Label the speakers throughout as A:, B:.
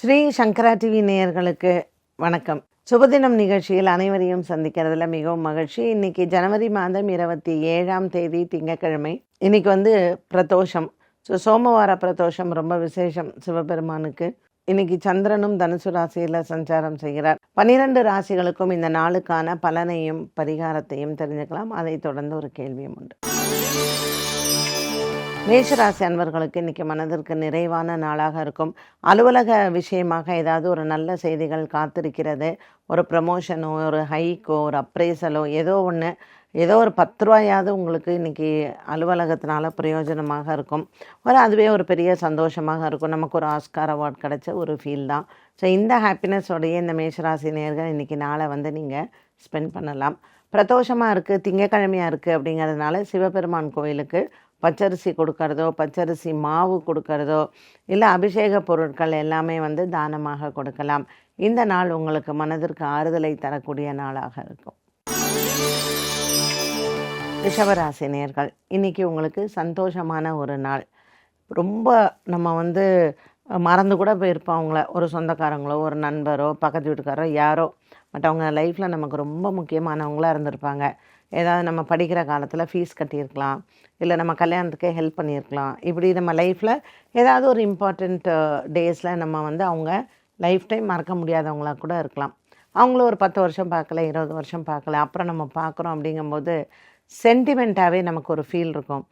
A: ஸ்ரீ சங்கரா TV நேயர்களுக்கு வணக்கம். சுபதினம் நிகழ்ச்சியில் அனைவரையும் சந்திக்கிறதுல மிகவும் மகிழ்ச்சி. இன்னைக்கு ஜனவரி மாதம் இருபத்தி ஏழாம் தேதி திங்கட்கிழமை. இன்னைக்கு வந்து பிரதோஷம். ஸோ சோமவார பிரதோஷம் ரொம்ப விசேஷம் சிவபெருமானுக்கு. இன்னைக்கு சந்திரனும் தனுசு ராசியில் சஞ்சாரம் செய்கிறார். பன்னிரண்டு ராசிகளுக்கும் இந்த நாளுக்கான பலனையும் பரிகாரத்தையும் தெரிஞ்சுக்கலாம். அதைத் தொடர்ந்து ஒரு கேள்வியும் உண்டு. மேஷராசி அன்பர்களுக்கு இன்றைக்கி மனதிற்கு நிறைவான நாளாக இருக்கும். அலுவலக விஷயமாக ஏதாவது ஒரு நல்ல செய்திகள் காத்திருக்கிறது. ஒரு ப்ரமோஷனோ ஒரு ஹைக்கோ ஒரு அப்ரேசலோ ஏதோ ஒன்று ஏதோ ஒரு பத்து ரூபாயாவது உங்களுக்கு இன்றைக்கி அலுவலகத்தினால பிரயோஜனமாக இருக்கும். ஒரு அதுவே ஒரு பெரிய சந்தோஷமாக இருக்கும். நமக்கு ஒரு ஆஸ்கார் அவார்ட் கிடைச்ச ஒரு ஃபீல் தான். ஸோ இந்த ஹாப்பினஸோடைய இந்த மேஷராசி நேர்கள் இன்றைக்கி நாளை வந்து நீங்கள் ஸ்பெண்ட் பண்ணலாம். பிரதோஷமாக இருக்குது திங்கக்கிழமையாக இருக்குது அப்படிங்கிறதுனால சிவபெருமான் கோயிலுக்கு பச்சரிசி கொடுக்கறதோ பச்சரிசி மாவு கொடுக்கறதோ இல்லை அபிஷேக பொருட்கள் எல்லாமே வந்து தானமாக கொடுக்கலாம். இந்த நாள் உங்களுக்கு மனதிற்கு ஆறுதலை தரக்கூடிய நாளாக இருக்கும். ரிஷபராசி நேர்கள் இன்றைக்கி உங்களுக்கு சந்தோஷமான ஒரு நாள். ரொம்ப நம்ம வந்து மறந்து கூட போயிருப்போம் அவங்கள. ஒரு சொந்தக்காரங்களோ ஒரு நண்பரோ பக்கத்து வீட்டுக்காரோ யாரோ. பட் அவங்க லைஃப்பில் நமக்கு ரொம்ப முக்கியமானவங்களாக இருந்திருப்பாங்க. ஏதாவது நம்ம படிக்கிற காலத்தில் ஃபீஸ் கட்டியிருக்கலாம் இல்லை நம்ம கல்யாணத்துக்கே ஹெல்ப் பண்ணியிருக்கலாம். இப்படி நம்ம லைஃப்பில் ஏதாவது ஒரு இம்பார்ட்டண்ட் டேஸில் நம்ம வந்து அவங்க லைஃப் டைம் மறக்க முடியாதவங்களாக கூட இருக்கலாம். அவங்கள ஒரு பத்து வருஷம் பார்க்கல இருபது வருஷம் பார்க்கல அப்புறம் நம்ம பார்க்குறோம் அப்படிங்கும்போது சென்டிமெண்ட்டாகவே நமக்கு ஒரு ஃபீல் இருக்கும்.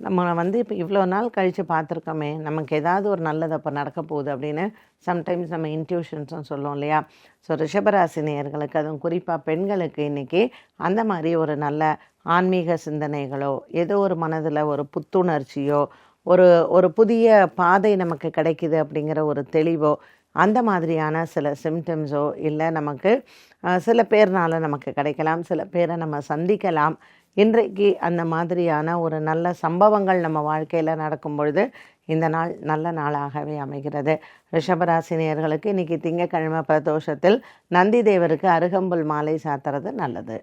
A: நம்ம வந்து இப்போ இவ்வளோ நாள் கழித்து பார்த்துருக்கோமே நமக்கு ஏதாவது ஒரு நல்லது அப்போ நடக்க போகுது அப்படின்னு சம்டைம்ஸ் நம்ம இன்ட்யூஷன்ஸும் சொல்லுவோம் இல்லையா? ஸோ ரிஷபராசி நேயர்களுக்கு அதுவும் குறிப்பாக பெண்களுக்கு இன்றைக்கி அந்த மாதிரி ஒரு நல்ல ஆன்மீக சிந்தனைகளோ ஏதோ ஒரு மனதில் ஒரு புத்துணர்ச்சியோ ஒரு ஒரு புதிய பாதை நமக்கு கிடைக்குது அப்படிங்கிற ஒரு தெளிவோ அந்த மாதிரியான சில சிம்டம்ஸோ இல்லை நமக்கு சில பேர்னால நமக்கு கிடைக்கலாம் சில பேரை நம்ம சந்திக்கலாம். இன்றைக்கு அந்த மாதிரியான ஒரு நல்ல சம்பவங்கள் நம்ம வாழ்க்கையில் நடக்கும் பொழுது இந்த நாள் நல்ல நாளாகவே அமைகிறது. ரிஷபராசினியர்களுக்கு இன்னைக்கு திங்கக்கிழமை பிரதோஷத்தில் நந்தி தேவருக்கு அருகம்புல் மாலை சாத்துறது நல்லது.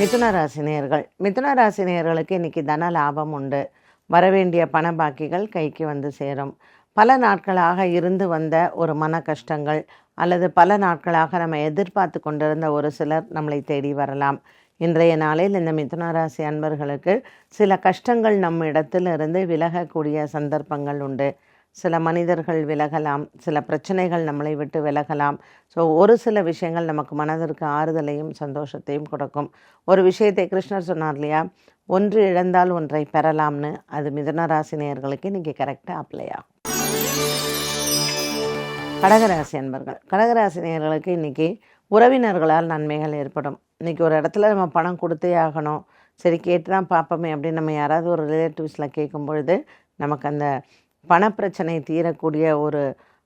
A: மிதுன ராசினியர்கள் மிதுன ராசினியர்களுக்கு இன்னைக்கு தன லாபம் உண்டு. வரவேண்டிய பண பாக்கிகள் கைக்கு வந்து சேரும். பல நாட்களாக இருந்து வந்த ஒரு மன கஷ்டங்கள் அல்லது பல நாட்களாக நம்ம எதிர்பார்த்து கொண்டிருந்த ஒரு சிலர் நம்மளை தேடி வரலாம். இன்றைய நாளில் இந்த மிதுனராசி அன்பர்களுக்கு சில கஷ்டங்கள் நம்ம இடத்திலிருந்து விலகக்கூடிய சந்தர்ப்பங்கள் உண்டு. சில மனிதர்கள் விலகலாம் சில பிரச்சனைகள் நம்மளை விட்டு விலகலாம். ஸோ ஒரு சில விஷயங்கள் நமக்கு மனதிற்கு ஆறுதலையும் சந்தோஷத்தையும் கொடுக்கும். ஒரு விஷயத்தை கிருஷ்ணர் சொன்னார் இல்லையா? ஒன்று இழந்தால் ஒன்றை பெறலாம்னு. அது மிதனராசி நேயர்களுக்கு இன்றைக்கி கரெக்டாக அப்ளை ஆகும். கடகராசி அன்பர்கள். கடகராசி நேயர்களுக்கு இன்றைக்கி உறவினர்களால் நன்மைகள் ஏற்படும். இன்றைக்கி ஒரு இடத்துல நம்ம பணம் கொடுத்தே ஆகணும். சரி கேட்டு தான் பார்ப்போமே அப்படின்னு நம்ம யாராவது ஒரு ரிலேட்டிவ்ஸில் கேட்கும் பொழுது நமக்கு அந்த பணப்பிரச்சனை தீரக்கூடிய ஒரு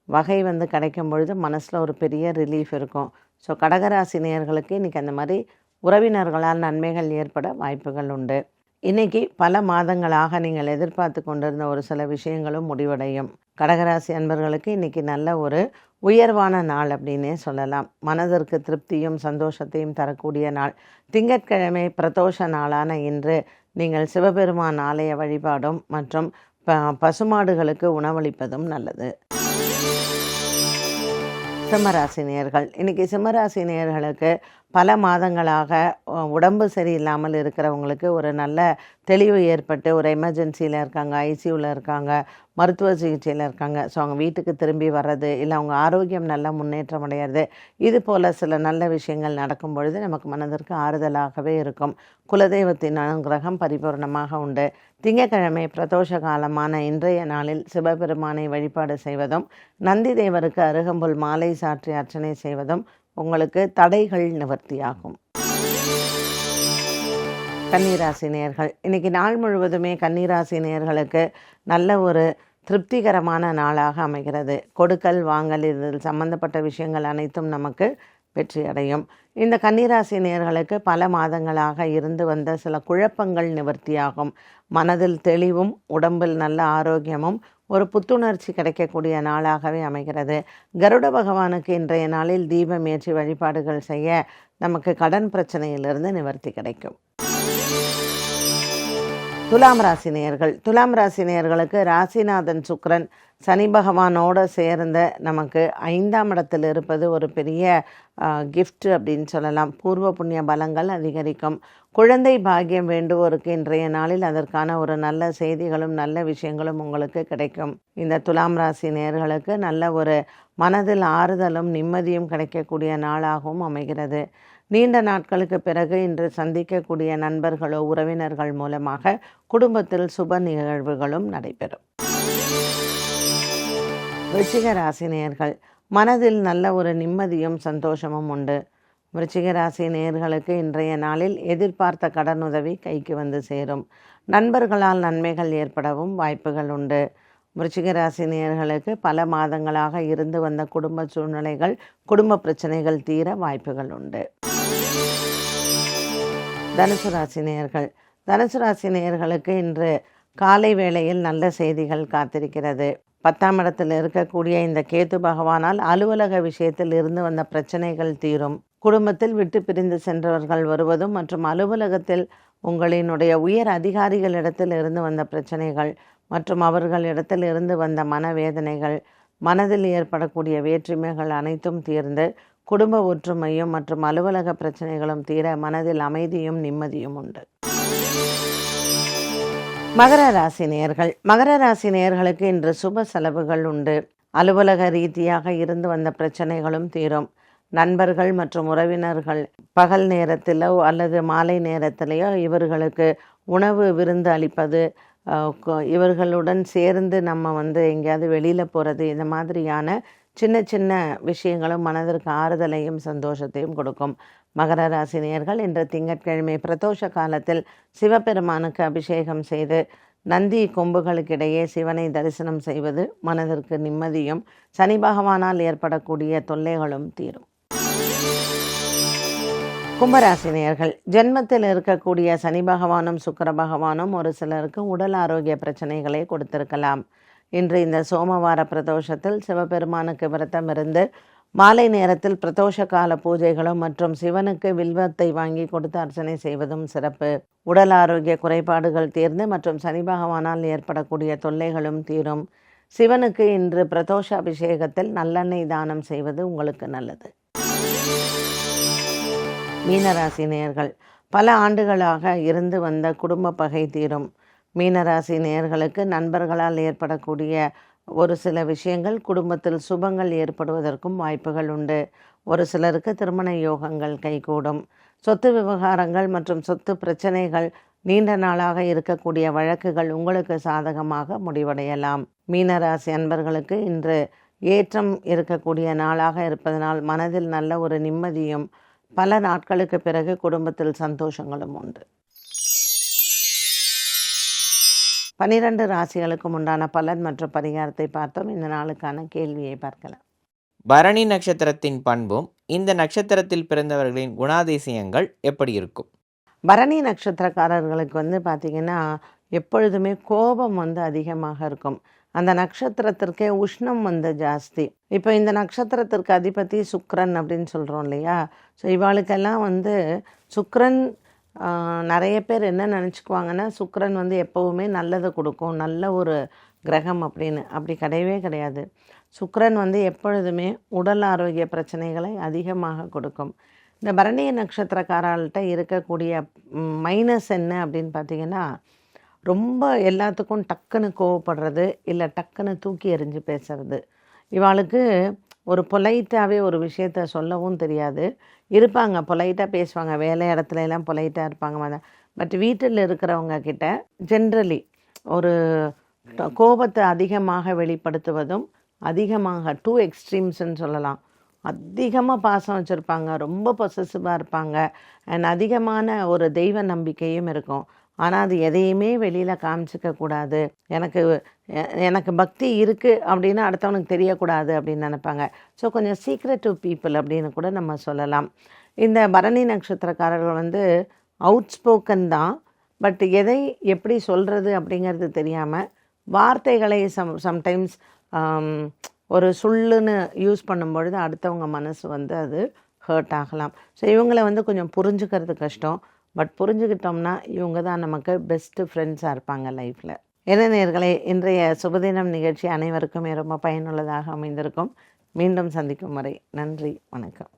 A: வகை வந்து கிடைக்கும் பொழுது மனசில் ஒரு பெரிய ரிலீஃப் இருக்கும். ஸோ கடகராசினியர்களுக்கு இன்றைக்கி அந்த மாதிரி உறவினர்களால் நன்மைகள் ஏற்பட வாய்ப்புகள் உண்டு. இன்றைக்கி பல மாதங்களாக நீங்கள் எதிர்பார்த்து கொண்டிருந்த ஒரு சில விஷயங்களும் முடிவடையும். கடகராசி அன்பர்களுக்கு இன்னைக்கு நல்ல ஒரு உயர்வான நாள் அப்படின்னே சொல்லலாம். மனதிற்கு திருப்தியும் சந்தோஷத்தையும் தரக்கூடிய நாள். திங்கட்கிழமை பிரதோஷ நாளான இன்று நீங்கள் சிவபெருமான் ஆலய வழிபாடும் மற்றும் ப பசுமாடுகளுக்கு உணவளிப்பதும் நல்லது. சிம்மராசி நேயர்கள் இன்றைக்கி சிம்மராசி பல மாதங்களாக உடம்பு சரியில்லாமல் இருக்கிறவங்களுக்கு ஒரு நல்ல தெளிவு ஏற்பட்டு ஒரு எமர்ஜென்சியில் இருக்காங்க ஐசியூவில் இருக்காங்க மருத்துவ சிகிச்சையில் இருக்காங்க. ஸோ அவங்க வீட்டுக்கு திரும்பி வர்றது இல்லை அவங்க ஆரோக்கியம் நல்லா முன்னேற்றம் அடையிறது இது போல் சில நல்ல விஷயங்கள் நடக்கும் பொழுது நமக்கு மனதிற்கு ஆறுதலாகவே இருக்கும். குலதெய்வத்தின் அனுகிரகம் பரிபூர்ணமாக உண்டு. திங்கட்கிழமை பிரதோஷ காலமான இன்றைய நாளில் சிவபெருமானை வழிபாடு செய்வதும் நந்தி தேவருக்கு அருகம்புல் மாலை சாற்றி அர்ச்சனை செய்வதும் உங்களுக்கு தடைகள் நிவர்த்தியாகும். கன்னிராசி நேர்கள். இன்னைக்கு நாள் முழுவதுமே கன்னிராசி நேர்களுக்கு நல்ல ஒரு திருப்திகரமான நாளாக அமைகிறது. கொடுக்கல் வாங்கல் இதில் சம்பந்தப்பட்ட விஷயங்கள் அனைத்தும் நமக்கு வெற்றி அடையும். இந்த கன்னிராசி நேர்களுக்கு பல மாதங்களாக இருந்து வந்த சில குழப்பங்கள் நிவர்த்தியாகும். மனதில் தெளிவும் உடம்பில் நல்ல ஆரோக்கியமும் ஒரு புத்துணர்ச்சி கிடைக்கக்கூடிய நாளாகவே அமைகிறது. கருட பகவானுக்கு இன்றைய நாளில் தீபம் ஏற்றி வழிபாடுகள் செய்ய நமக்கு கடன் பிரச்சனையிலிருந்து நிவர்த்தி கிடைக்கும். துலாம் ராசி நேயர்கள். துலாம் ராசி நேயர்களுக்கு ராசிநாதன் சுக்ரன் சனி பகவானோடு சேர்ந்த நமக்கு ஐந்தாம் இடத்தில் இருப்பது ஒரு பெரிய கிஃப்ட் அப்படின்னு சொல்லலாம். பூர்வ புண்ணிய பலங்கள் அதிகரிக்கும். குழந்தை பாக்கியம் வேண்டுவோருக்கு இன்றைய நாளில் அதற்கான ஒரு நல்ல செய்திகளும் நல்ல விஷயங்களும் உங்களுக்கு கிடைக்கும். இந்த துலாம் ராசி நேர்களுக்கு நல்ல ஒரு மனதில் ஆறுதலும் நிம்மதியும் கிடைக்கக்கூடிய நாளாகவும் அமைகிறது. நீண்ட நாட்களுக்கு பிறகு இன்று சந்திக்கக்கூடிய நண்பர்களோ உறவினர்கள் மூலமாக குடும்பத்தில் சுப நிகழ்வுகளும் நடைபெறும். விருச்சிக ராசினியர்கள் மனதில் நல்ல ஒரு நிம்மதியும் சந்தோஷமும் உண்டு. விருச்சிக ராசி நேயர்களுக்கு இன்றைய நாளில் எதிர்பார்த்த கடனுதவி கைக்கு வந்து சேரும். நண்பர்களால் நன்மைகள் ஏற்படவும் வாய்ப்புகள் உண்டு. விருச்சிக ராசி நேயர்களுக்கு பல மாதங்களாக இருந்து வந்த குடும்ப சூழ்நிலைகள் குடும்ப பிரச்சனைகள் தீர வாய்ப்புகள் உண்டு. தனுசு ராசி நேயர்கள். தனுசு ராசி நேயர்களுக்கு இன்று காலை வேளையில் நல்ல செய்திகள் காத்திருக்கிறது. பத்தாம் இடத்தில் இருக்கக்கூடிய இந்த கேத்து பகவானால் அலுவலக விஷயத்தில் இருந்து வந்த பிரச்சனைகள் தீரும். குடும்பத்தில் விட்டு பிரிந்து சென்றவர்கள் வருவதும் மற்றும் அலுவலகத்தில் உங்களினுடைய உயர் அதிகாரிகளிடத்தில் இருந்து வந்த பிரச்சனைகள் மற்றும் அவர்களிடத்தில் இருந்து வந்த மனவேதனைகள் மனதில் ஏற்படக்கூடிய வேற்றுமைகள் அனைத்தும் தீர்ந்து குடும்ப ஒற்றுமையும் மற்றும் அலுவலக பிரச்சனைகளும் தீர மனதில் அமைதியும் நிம்மதியும் உண்டு. மகர ராசி நேயர்கள். மகர ராசி நேயர்களுக்கு இன்று சுப செலவுகள் உண்டு. அலுவலக ரீதியாக இருந்து வந்த பிரச்சனைகளும் தீரும். நண்பர்கள் மற்றும் உறவினர்கள் பகல் நேரத்திலோ அல்லது மாலை நேரத்திலேயோ இவர்களுக்கு உணவு விருந்து அளிப்பது இவர்களுடன் சேர்ந்து நம்ம வந்து எங்கேயாவது வெளியில் போகிறது இந்த மாதிரியான சின்ன சின்ன விஷயங்களும் மனதிற்கு ஆறுதலையும் சந்தோஷத்தையும் கொடுக்கும். மகர ராசி இன்று திங்கட்கிழமை பிரதோஷ காலத்தில் சிவபெருமானுக்கு அபிஷேகம் செய்து நந்தி கொம்புகளுக்கிடையே சிவனை தரிசனம் செய்வது மனதிற்கு நிம்மதியும் சனி பகவானால் ஏற்படக்கூடிய தொல்லைகளும் தீரும். கும்பராசினியர்கள் ஜென்மத்தில் இருக்கக்கூடிய சனி பகவானும் சுக்கிர பகவானும் ஒரு சிலருக்கு உடல் ஆரோக்கிய பிரச்சனைகளை கொடுத்திருக்கலாம். இன்று இந்த சோமவார பிரதோஷத்தில் சிவபெருமானுக்கு விரதம் இருந்து மாலை நேரத்தில் பிரதோஷ கால பூஜைகளும் மற்றும் சிவனுக்கு வில்வத்தை வாங்கி கொடுத்து அர்ச்சனை செய்வதும் சிறப்பு. உடல் ஆரோக்கிய குறைபாடுகள் தீர்ந்து மற்றும் சனி பகவானால் ஏற்படக்கூடிய தொல்லைகளும் தீரும். சிவனுக்கு இன்று பிரதோஷ அபிஷேகத்தில் நல்லெண்ணெய் தானம் செய்வது உங்களுக்கு நல்லது. மீனராசி நேர்கள் பல ஆண்டுகளாக இருந்து வந்த குடும்ப பகை தீரும். மீனராசி நேயர்களுக்கு நண்பர்களால் ஏற்படக்கூடிய ஒரு சில விஷயங்கள் குடும்பத்தில் சுபங்கள் ஏற்படுவதற்கும் வாய்ப்புகள் உண்டு. ஒரு சிலருக்கு திருமண யோகங்கள் கைகூடும். சொத்து விவகாரங்கள் மற்றும் சொத்து பிரச்சனைகள் நீண்ட நாளாக இருக்கக்கூடிய வழக்குகள் உங்களுக்கு சாதகமாக முடிவடையலாம். மீனராசி அன்பர்களுக்கு இன்று ஏற்றம் இருக்கக்கூடிய நாளாக இருப்பதனால் மனதில் நல்ல ஒரு நிம்மதியும் பல நாட்களுக்கு பிறகு குடும்பத்தில் சந்தோஷங்களும் உண்டு. பனிரெண்டு ராசிகளுக்கும் உண்டான பலன் மற்றும் பரிகாரத்தை பார்த்தோம். இந்த நாளுக்கான கேள்வியை பார்க்கலாம்.
B: பரணி நட்சத்திரத்தின் பண்பும் இந்த நட்சத்திரத்தில் பிறந்தவர்களின் குணாதிசயங்கள் எப்படி இருக்கும்?
A: பரணி நட்சத்திரக்காரர்களுக்கு வந்து பார்த்திங்கன்னா எப்பொழுதுமே கோபம் வந்து அதிகமாக இருக்கும். அந்த நட்சத்திரத்திற்கே உஷ்ணம் வந்து ஜாஸ்தி. இப்போ இந்த நட்சத்திரத்திற்கு அதிபதி சுக்கிரன் அப்படின்னு சொல்கிறோம் இல்லையா? ஸோ இவாளுக்கெல்லாம் வந்து சுக்கிரன் ஆஹ், நிறைய பேர் என்ன நினச்சிக்குவாங்கன்னா சுக்கரன் வந்து எப்போவுமே நல்லதை கொடுக்கும் நல்ல ஒரு கிரகம் அப்படின்னு. அப்படி கிடையவே கிடையாது. சுக்கரன் வந்து எப்பொழுதுமே உடல் ஆரோக்கிய பிரச்சனைகளை அதிகமாக கொடுக்கும். இந்த பரணிய நட்சத்திரக்காரர்கள்ட்ட இருக்கக்கூடிய மைனஸ் என்ன அப்படின்னு பார்த்தீங்கன்னா ரொம்ப எல்லாத்துக்கும் டக்குன்னு கோவப்படுறது இல்லை டக்குன்னு தூக்கி எறிஞ்சு பேசுறது. இவாளுக்கு ஒரு பொலைட்டாகவே ஒரு விஷயத்த சொல்லவும் தெரியாது. இருப்பாங்க பொலைட்டாக பேசுவாங்க வேலை இடத்துல எல்லாம் பொலைட்டாக இருப்பாங்க பட் வீட்டில் இருக்கிறவங்க கிட்ட ஜென்ரலி ஒரு கோபத்தை அதிகமாக வெளிப்படுத்துவதும் அதிகமாக டூ எக்ஸ்ட்ரீம்ஸ்ன்னு சொல்லலாம். அதிகமாக பாசம் வச்சுருப்பாங்க ரொம்ப பொசசிவாக இருப்பாங்க அண்ட் அதிகமான ஒரு தெய்வ நம்பிக்கையும் இருக்கும். ஆனால் அது எதையுமே வெளியில் காமிச்சிக்க கூடாது. எனக்கு எனக்கு பக்தி இருக்குது அப்படின்னு அடுத்தவனுக்கு தெரியக்கூடாது அப்படின்னு நினைப்பாங்க. ஸோ கொஞ்சம் சீக்ரெட்டிவ் பீப்புள் அப்படின்னு கூட நம்ம சொல்லலாம். இந்த பரணி நட்சத்திரக்காரர்கள் வந்து அவுட் ஸ்போக்கன் தான். பட் எதை எப்படி சொல்கிறது அப்படிங்கிறது தெரியாமல் வார்த்தைகளை சம் சம்டைம்ஸ் ஒரு சுள்ளுன்னு யூஸ் பண்ணும்பொழுது அடுத்தவங்க மனசு வந்து அது ஹர்ட் ஆகலாம். ஸோ இவங்களை வந்து கொஞ்சம் புரிஞ்சுக்கிறது கஷ்டம். பட் புரிஞ்சுக்கிட்டோம்னா இவங்க தான் நமக்கு பெஸ்ட்டு ஃப்ரெண்ட்ஸாக இருப்பாங்க லைஃப்பில் இளைஞர்களே இன்றைய சுபதினம் நிகழ்ச்சி அனைவருக்குமே ரொம்ப பயனுள்ளதாக அமைந்திருக்கும். மீண்டும் சந்திக்கும் வரை நன்றி வணக்கம்.